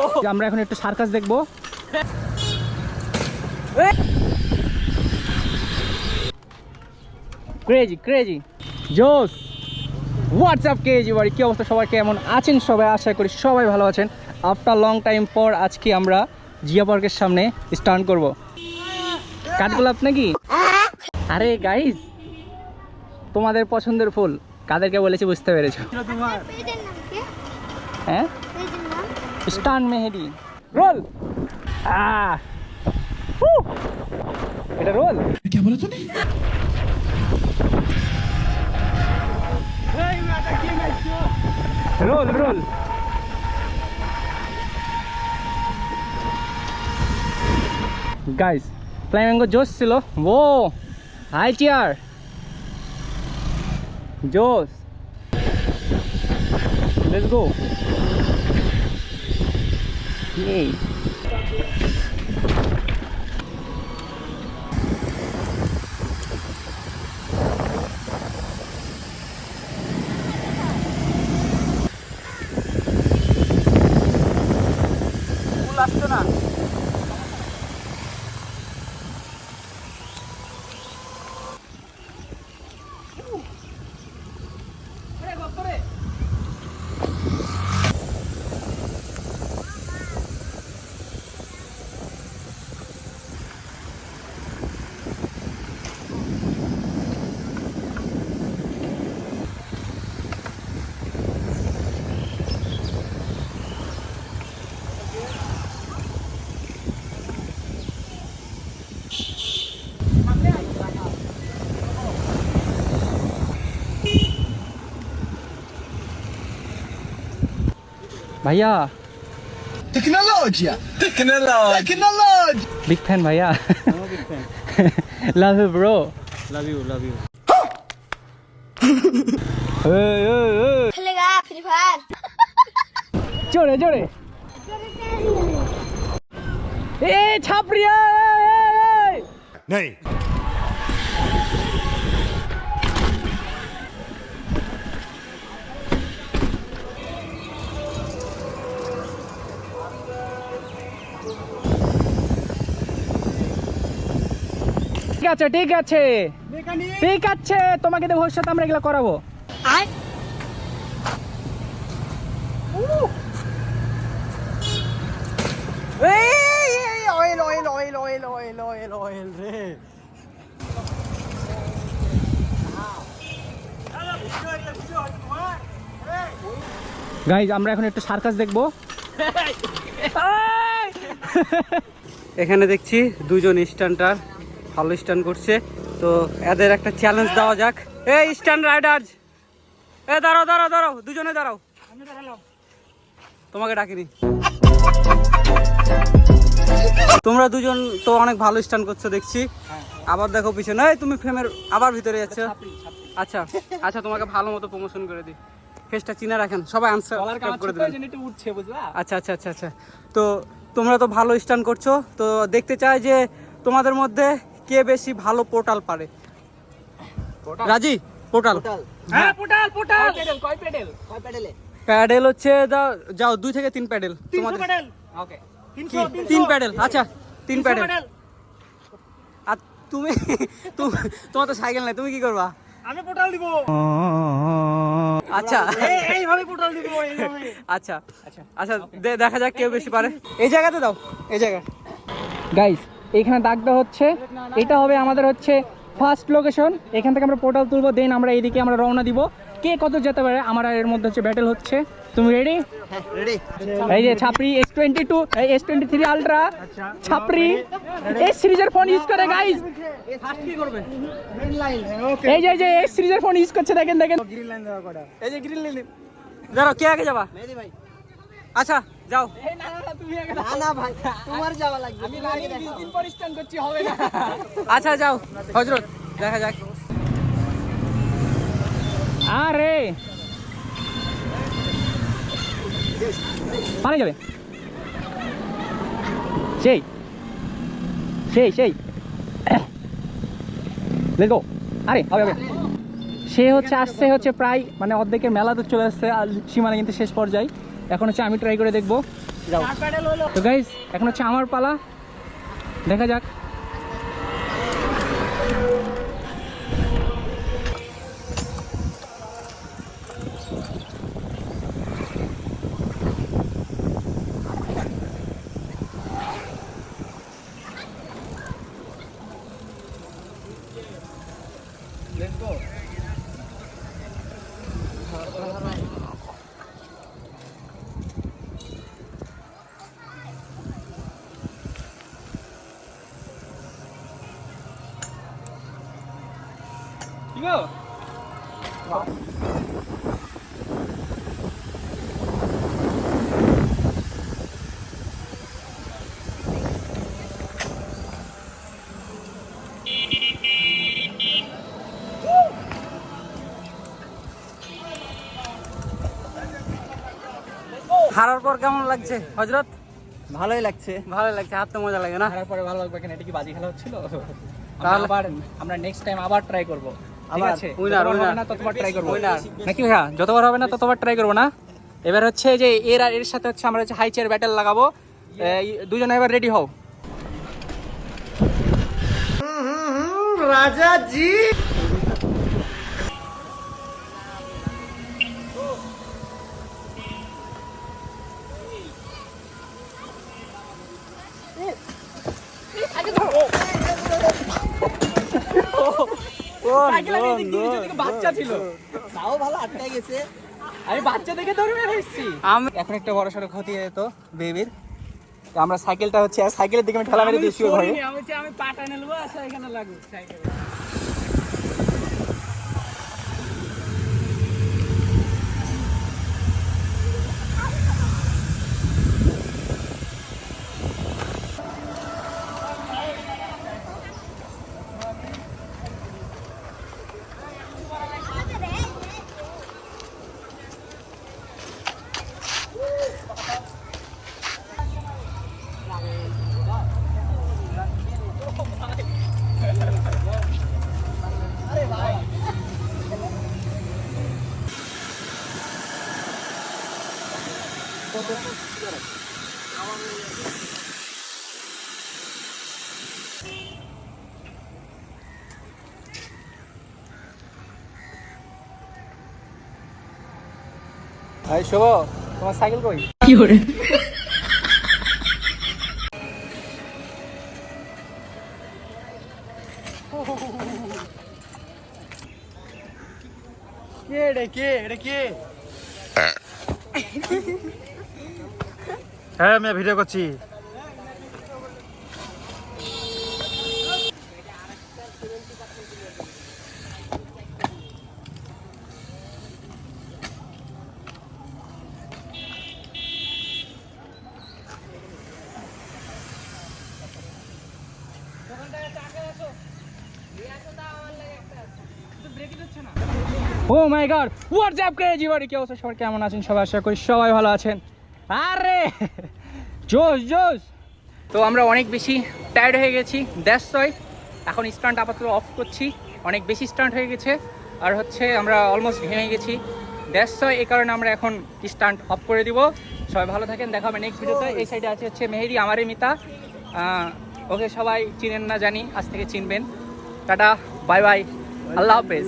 আমরা এখন একটু সার্কাস দেখব। ক্রেজি ক্রেজি জোস হোয়াটসঅ্যাপ কেজি বাড়ি কী অবস্থা? সবাই কেমন আছেন? সবাই আশা করি সবাই ভালো আছেন। আফটার লং টাইম পর আজকে আমরা জিয়া পার্কের সামনে স্টার্ট করব। কাঠগোলাপ নাকি? আরে গাইজ তোমাদের পছন্দের ফুল। কাদেরকে বলেছি বুঝতে পেরেছ। পেজের হ্যাঁ? পেজের নাম স্টান মেহেদি রোল আহ হু! এটা রোল क्या बोला तूने রোল রোল গাইস ফ্লাইম্যাঙ্গো জোস ছিল ও হাই টিয়ার জোস লেটস গো এই ফুল আসছে না ভাইয়া। টেকনোলজিয়া টেকনোলজি বিগ ফ্যান ভাইয়া। Love you bro love you love you জোরে জোরে। এ ছাপরিয়া নেই। আছে ঠিক আছে। ঠিক আছে তোমাকে দিয়ে ভবিষ্যৎ আমরা এগুলো করাবো। গাইজ আমরা এখন একটু সার্কাস দেখব। এখানে দেখছি দুজন স্ট্যান্ডার। ভালো স্ট্যান্ড করছে। তো এদের একটা চ্যালেঞ্জ দেওয়া যাক। এই স্ট্যান্ড রাইডার্স এ দাঁড়াও দাঁড়াও দাঁড়াও দুজনে দাঁড়াও। তোমাকে ডাকিনি। তোমরা দুজন তো অনেক ভালো স্ট্যান্ড করছ দেখছি। আবার দেখো পিছনে। এই তুমি ফ্রেমের আবার ভিতরে যাচ্ছ। আচ্ছা আচ্ছা তোমাকে ভালো মতো প্রমোশন করে দিই। ফেসটা চিনে রাখেন। সবাই আনসার করে দেবেন। একটু উঠছে বুঝলা? আচ্ছা আচ্ছা আচ্ছা আচ্ছা। তো তোমরা তো ভালো স্টান করছ। তো দেখতে চাই যে তোমাদের মধ্যে কে বেশি ভালো পোর্টাল পারে? রাজি? পোর্টাল? হ্যাঁ পোটাল পোটাল কয় পেডেল কয় প্যাডেল হচ্ছে দাও যাও দুই থেকে তিন প্যাডেল তোমাদের। Pedal okay? তিন প্যাডেল? আচ্ছা তিন প্যাডেল। আর তুমি তুমি- তোমার তো সাইকেল নাই তুমি কি করবা? আমি পোটাল দিব। আচ্ছা। এইভাবে পোটাল দিব আচ্ছা। আচ্ছা। দে- দেখা যাক কেউ বেশি পারে। এই জায়গাতে দাও এই জায়গা গাইস এইখানে দাগটা হচ্ছে এটা হবে আমাদের হচ্ছে ফার্স্ট লোকেশন এখান থেকে আমরা পোর্টাল তুলবো দেন আমরা এইদিকে আমরা রওনা দিব। কে কত যেতে পারে আমার এর মধ্যে হচ্ছে ব্যাটেল হচ্ছে। তুমি রেডি রেডি এই যে ছাপরি S twenty two S twenty three ultra ছাপরি এই সিরিজের ফোন ইউজ করে গাইস এই যে এই যে এস সিরিজের ফোন ইউজ করছে দেখেন দেখেন। এই যে গ্রিন লাইন দাঁড়াও কে আগে যাবা? আচ্ছা যাও। আচ্ছা যাও। হজরত দেখা যাক। আরে! পারে যাবে। সেই সেই সেই। লেটস গো আরে হবে হবে। সে হচ্ছে আসছে হচ্ছে প্রায় মানে অর্ধেকের মেলা তো চলে আসছে, আর সীমানা কিন্তু শেষ পর্যায়ে। এখন হচ্ছে আমি ট্রাই করে দেখব। যাও। তো গাইজ এখন হচ্ছে আমার পালা। দেখা যাক। হারার পর কেমন লাগছে? হজরত? ভালোই লাগছে। ভালোই লাগছে হাত তো মজা লাগে না? হারার পরে ভালো লাগবে কেন? এটা কি বাজি খেলা হচ্ছিল? আবার আমরা নেক্সট টাইম আবার ট্রাই করব। ঠিক আছে winner, যতবার হবে না ততবার ট্রাই করব। Winner. নাকি ভাইয়া? যতবার হবে না ততবার ট্রাই করব না? এবার হচ্ছে যে এর আর এর সাথে হচ্ছে আমরা হচ্ছে হাই চেয়ার ব্যাটেল লাগাবো। দুজনে এবার রেডি হও। বাচ্চা ছিল। তাও ভালো গেছে। আমি বাচ্চা দেখে আমি এখন একটা বড় সড়ো ক্ষতি হয়ে যেত বেবির। তো আমরা সাইকেলটা হচ্ছে আর সাইকেলের দিকে আমি ঠেলা মেরে দিয়েছি ওভাবে আমি আমি পাটা নেব? আর এখানে লাগবে সাইকেল। ভাই শুভ। তোমার সাইকেল কই? কে রে কে? এটা কে? হ্যাঁ আমি ভিডিও করছি। ও মাই গড হোয়াটসঅ্যাপ কে জীবনে কি অবস্থা? সবাই কেমন আছেন? সবাই আশা করি সবাই ভালো আছেন। আরে, জোশ জোশ। তো আমরা অনেক বেশি টায়ার্ড হয়ে গেছি ওয়াই এখন স্টান্ট আপাতত অফ করছি, অনেক বেশি স্টান্ট হয়ে গেছে। আর হচ্ছে আমরা অলমোস্ট ঘেমে গেছি। ওয়াই এই কারণে আমরা এখন স্টান্ট অফ করে দিব। সবাই ভালো থাকেন, দেখা হবে নেক্সট ভিডিওতে এই সাইডে আছে হচ্ছে মেহেদি আমারে মিতা। ওকে সবাই চিনেন না জানি, আজ থেকে চিনবেন। টাটা বাই বাই আল্লাহ হাফেজ।